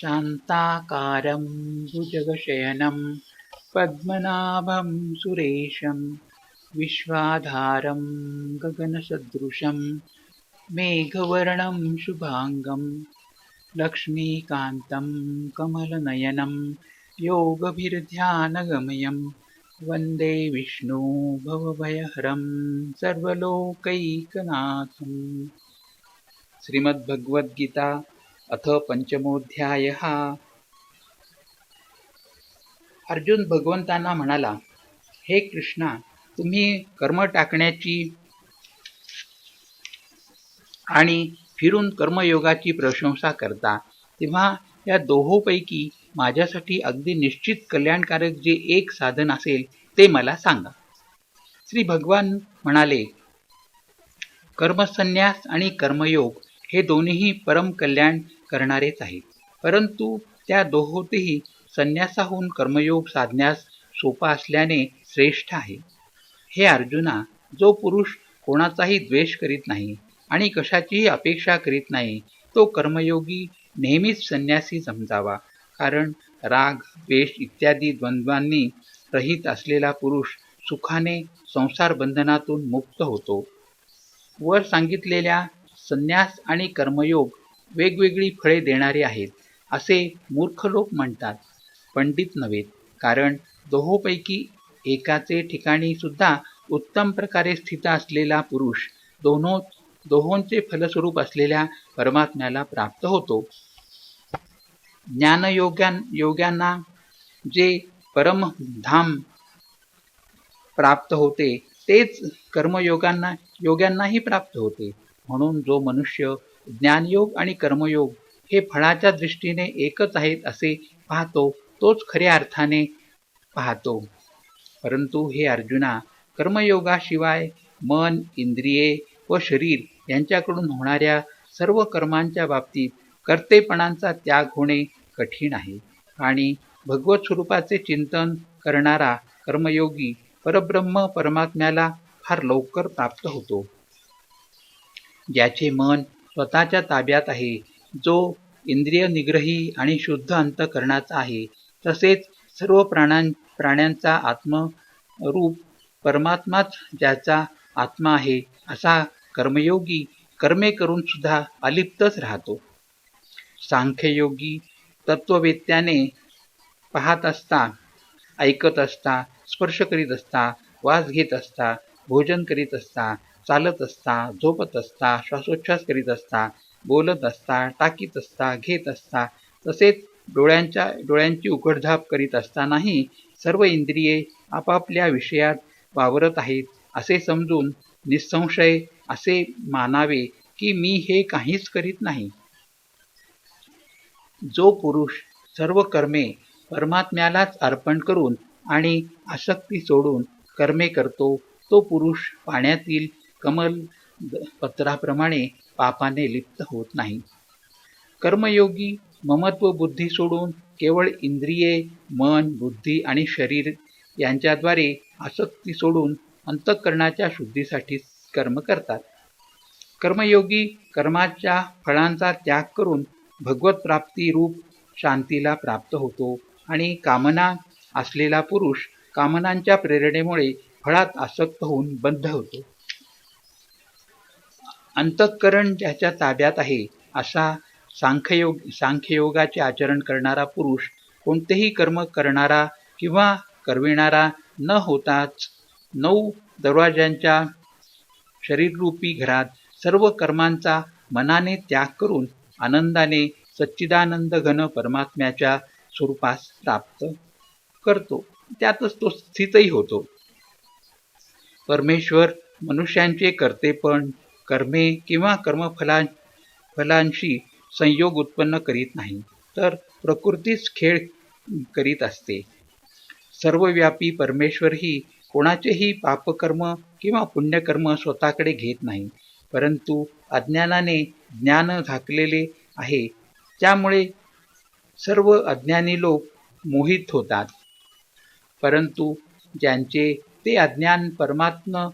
शान्ताकारं भुजगशयनं पद्मनाभं सुरेशं विश्वाधारं गगनसदृशं मेघवर्णं शुभाङ्गं लक्ष्मीकान्तं कमलनयनं योगभिर्ध्यानगमयं वन्दे विष्णु भवभयहरं सर्वलोकैकनाथम्। श्रीमद्भगवद्गीता अथ पंचमोध्याय अर्जुन भगवंतांना म्हणाला हे कृष्णा तुम्ही कर्म टाकण्याची आणि फिरून कर्मयोगाची प्रशंसा करता तेव्हा या दोहोपैकी माझ्यासाठी अगदी निश्चित कल्याणकारक जे एक साधन असेल ते मला सांगा. श्री भगवान म्हणाले कर्मसन्यास आणि कर्मयोग हे दोन्हीही परम कल्याण करणारेच आहेत. परंतु त्या दोहोतही संन्यासाहून कर्मयोग साधण्यास सोपा असल्याने श्रेष्ठ आहे. हे अर्जुना जो पुरुष कोणाचाही द्वेष करीत नाही आणि कशाचीही अपेक्षा करीत नाही तो कर्मयोगी नेहमीच संन्यासी समजावा. कारण राग द्वेष इत्यादी द्वंद्वांनी रहित असलेला पुरुष सुखाने संसार बंधनातून मुक्त होतो. वर सांगितलेल्या संन्यास आणि कर्मयोग वेगवेगळी फळे देणारे आहेत असे मूर्ख लोक म्हणतात. पंडित नव्हेत कारण दोहोपैकी एकाचे ठिकाणी सुद्धा उत्तम प्रकारे स्थित असलेला पुरुष दोनो दोहोंचे फलस्वरूप असलेल्या परमात्म्याला प्राप्त होतो. ज्ञानयोग्यां योग्यांना जे परमधाम प्राप्त होते तेच कर्मयोगांना योग्यांनाही प्राप्त होते. म्हणून जो मनुष्य ज्ञानयोग आणि कर्मयोग हे फळाच्या दृष्टीने एकच आहेत असे पाहतो तोच खऱ्या अर्थाने पाहतो. परंतु हे अर्जुना कर्मयोगाशिवाय मन इंद्रिये व शरीर यांच्याकडून होणाऱ्या सर्व कर्मांच्या बाबतीत कर्तेपणांचा त्याग होणे कठीण आहे आणि भगवत स्वरूपाचे चिंतन करणारा कर्मयोगी परब्रह्म परमात्म्याला फार लवकर प्राप्त होतो. ज्याचे मन स्वतःच्या ताब्यात आहे जो इंद्रिय निग्रही आणि शुद्ध अंतकरणाचा आहे तसेच सर्व प्राणां प्राण्यांचा आत्मरूप परमात्माच ज्याचा आत्मा आहे असा कर्मयोगी कर्मे करून सुद्धा अलिप्तच राहतो. सांख्ययोगी तत्ववेत्याने पाहत असता ऐकत असता स्पर्श करीत असता वास घेत असता भोजन करीत असता चालत असता झोपत असता श्वासोच्छ्वास करीत असता बोलत असता टाकीत असता घेत असता तसेच डोळ्यांच्या डोळ्यांची उघडझाप करीत असतानाही सर्व इंद्रिये आपापल्या विषयात वावरत आहेत असे समजून निसंशय असे मानावे की मी हे काहीच करीत नाही. जो पुरुष सर्व कर्मे परमात्म्यालाच अर्पण करून आणि आसक्ती सोडून कर्मे करतो तो पुरुष पाण्यातील कमल पत्राप्रमाणे पापाने लिप्त होत नाही. कर्मयोगी ममत्व बुद्धी सोडून केवळ इंद्रिये मन बुद्धी आणि शरीर यांच्याद्वारे आसक्ती सोडून अंतःकरणाच्या शुद्धीसाठी कर्म करतात. कर्मयोगी कर्माच्या फळांचा त्याग करून भगवत प्राप्ती रूप शांतीला प्राप्त होतो आणि कामना असलेला पुरुष कामनांच्या प्रेरणेमुळे फळात आसक्त होऊन बद्ध होतो. अंतःकरण ज्याच्या ताब्यात आहे असा सांख्ययोग सांख्ययोगाचे आचरण करणारा पुरुष कोणतेही कर्म करणारा किंवा करविणारा न होताच नऊ दरवाज्यांच्या शरीररूपी घरात सर्व कर्मांचा मनाने त्याग करून आनंदाने सच्चिदानंद घन परमात्म्याच्या स्वरूपास प्राप्त करतो. त्यातच तो स्थितही होतो. परमेश्वर मनुष्यांचे कर्तेपण कर्मे किंवा कर्मफला फलांशी संयोग उत्पन्न करीत नाही तर प्रकृतीच खेळ करीत असते. सर्वव्यापी परमेश्वर ही कोणाचेही पापकर्म किंवा पुण्यकर्म स्वतःकडे घेत नाही परंतु अज्ञानाने ज्ञान झाकलेले आहे. त्यामुळे सर्व अज्ञानी लोक मोहित होतात. परंतु ज्यांचे ते अज्ञान परमात्म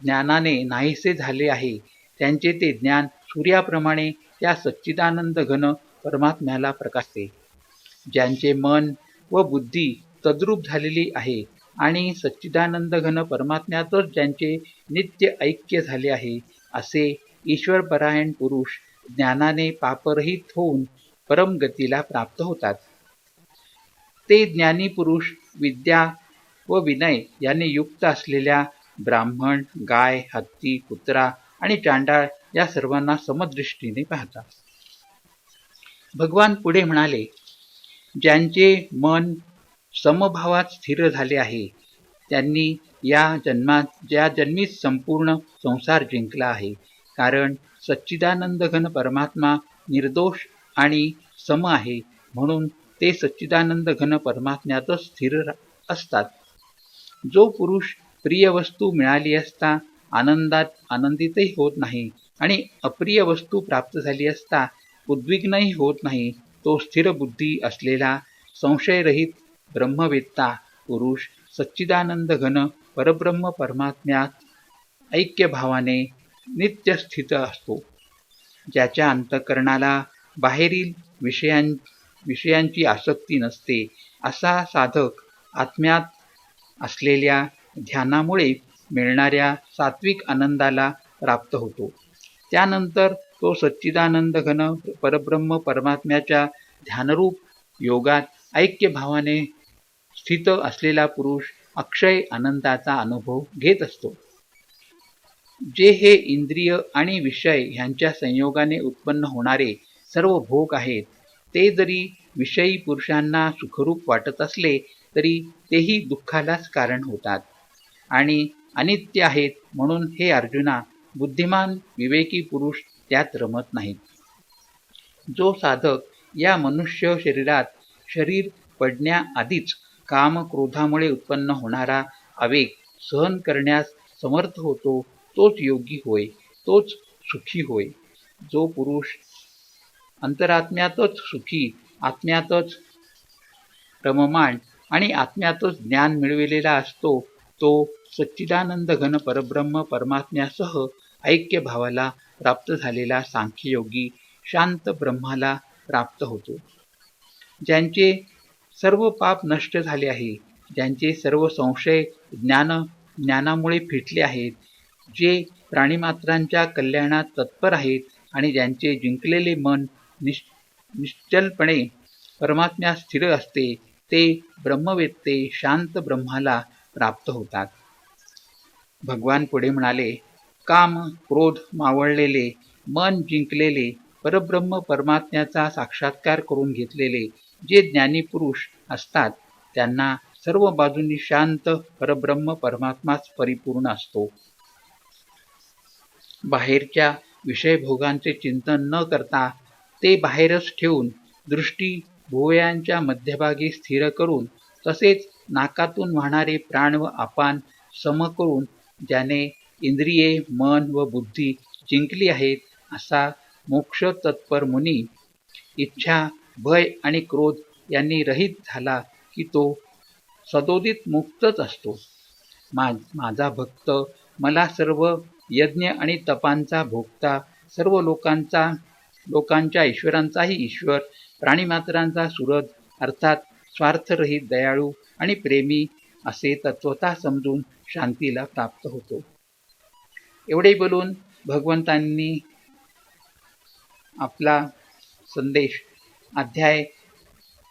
ज्ञानाने नाहीसे झाले आहे त्यांचे ते ज्ञान सूर्याप्रमाणे त्या सच्चिदानंद घन परमात्म्याला प्रकाशते. ज्यांचे मन व बुद्धी तद्रूप झालेली आहे आणि सच्चिदानंद घन परमात्म्यातच ज्यांचे नित्य ऐक्य झाले आहे असे ईश्वरपरायण पुरुष ज्ञानाने पापरहित होऊन परमगतीला प्राप्त होतात. ते ज्ञानी पुरुष विद्या व विनय याने युक्त असलेल्या ब्राह्मण गाय हत्ती कुत्रा आणि चांडाळ या सर्वांना समदृष्टीने पाहतात. भगवान पुढे म्हणाले ज्यांचे मन समभावात स्थिर झाले आहे त्यांनी या जन्मात ज्या जन्मीच संपूर्ण संसार जिंकला आहे कारण सच्चिदानंद घन परमात्मा निर्दोष आणि सम आहे म्हणून ते सच्चिदानंद घन परमात्म्यातच स्थिर असतात. जो पुरुष प्रिय वस्तू मिळाली असता आनंदात आनंदितही होत नाही आणि अप्रिय वस्तू प्राप्त झाली असता उद्विग्नही होत नाही तो स्थिर बुद्धी असलेला संशयरहित ब्रह्मवेत्ता पुरुष सच्चिदानंद घन परब्रह्म परमात्म्यात ऐक्यभावाने नित्य स्थित असतो. ज्याच्या अंतकरणाला बाहेरील विषयां विषयांची आसक्ती नसते असा साधक आत्म्यात असलेल्या ध्यानामुळे मिळणाऱ्या सात्विक आनंदाला प्राप्त होतो. त्यानंतर तो सच्चिदानंद घन परब्रह्म परमात्म्याच्या ध्यानरूप योगात ऐक्यभावाने स्थित असलेला पुरुष अक्षय आनंदाचा अनुभव घेत असतो. जे हे इंद्रिय आणि विषय ह्यांच्या संयोगाने उत्पन्न होणारे सर्व भोग आहेत ते जरी विषयी पुरुषांना सुखरूप वाटत असले तरी तेही दुःखालाच कारण होतात. आणि अनित्य आहेत म्हणून हे अर्जुना बुद्धिमान विवेकी पुरुष त्यात रमत नाहीत. जो साधक या मनुष्य शरीरात शरीर पडण्याआधीच काम क्रोधामुळे उत्पन्न होणारा आवेग सहन करण्यास समर्थ होतो तोच योगी होय तोच सुखी होय. जो पुरुष अंतरात्म्यातच सुखी आत्म्यातच रममाण आणि आत्म्यातच ज्ञान मिळविलेला असतो तो सच्चिदानंद घन परब्रह्म परमात्म्यासह ऐक्य भावाला प्राप्त झालेला सांख्ययोगी शांत ब्रह्माला प्राप्त होतो. ज्यांचे सर्व पाप नष्ट झाले आहे ज्यांचे सर्व संशय ज्ञान ज्ञानामुळे फिटले आहेत जे प्राणीमात्रांच्या कल्याणात तत्पर आहेत आणि ज्यांचे जिंकलेले मन निश निश्चलपणे परमात्म्या स्थिर असते ते ब्रह्मवेत्ते शांत ब्रह्माला प्राप्त होतात. भगवान पुढे म्हणाले काम क्रोध मावळलेले मन जिंकलेले परब्रह्म परमात्म्याचा साक्षात्कार करून घेतलेले जे ज्ञानी पुरुष असतात त्यांना सर्व बाजूंनी शांत परब्रह्म परमात्माच परिपूर्ण असतो. बाहेरच्या विषयभोगांचे चिंतन न करता ते बाहेरच ठेवून दृष्टी भुवयांच्या मध्यभागी स्थिर करून तसेच नाकातून वाहणारे प्राण व आपान सम करून ज्याने इंद्रिये मन व बुद्धी जिंकली आहेत असा मोक्ष तत्पर मुनी इच्छा भय आणि क्रोध यांनी रहित झाला की तो सदोदित मुक्तच असतो. मा माझा भक्त मला सर्व यज्ञ आणि तपांचा भोगता सर्व लोकांचा लोकांच्या ईश्वरांचाही ईश्वर प्राणीमात्रांचा सुरज अर्थात स्वार्थरहित दयाळू आणि प्रेमी असे तत्वता समजून शांतीला प्राप्त होतो. एवढे बोलून भगवंतांनी आपला संदेश अध्याय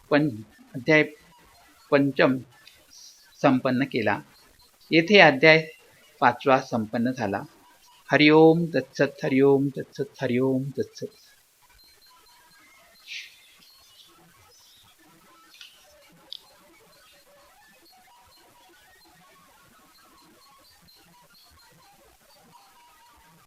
पं अध्याय पंचम संपन्न केला. येथे अध्याय पाचवा संपन्न झाला. हरिओम तत्सत हरिओम तत्सत हरिओम तत्सत.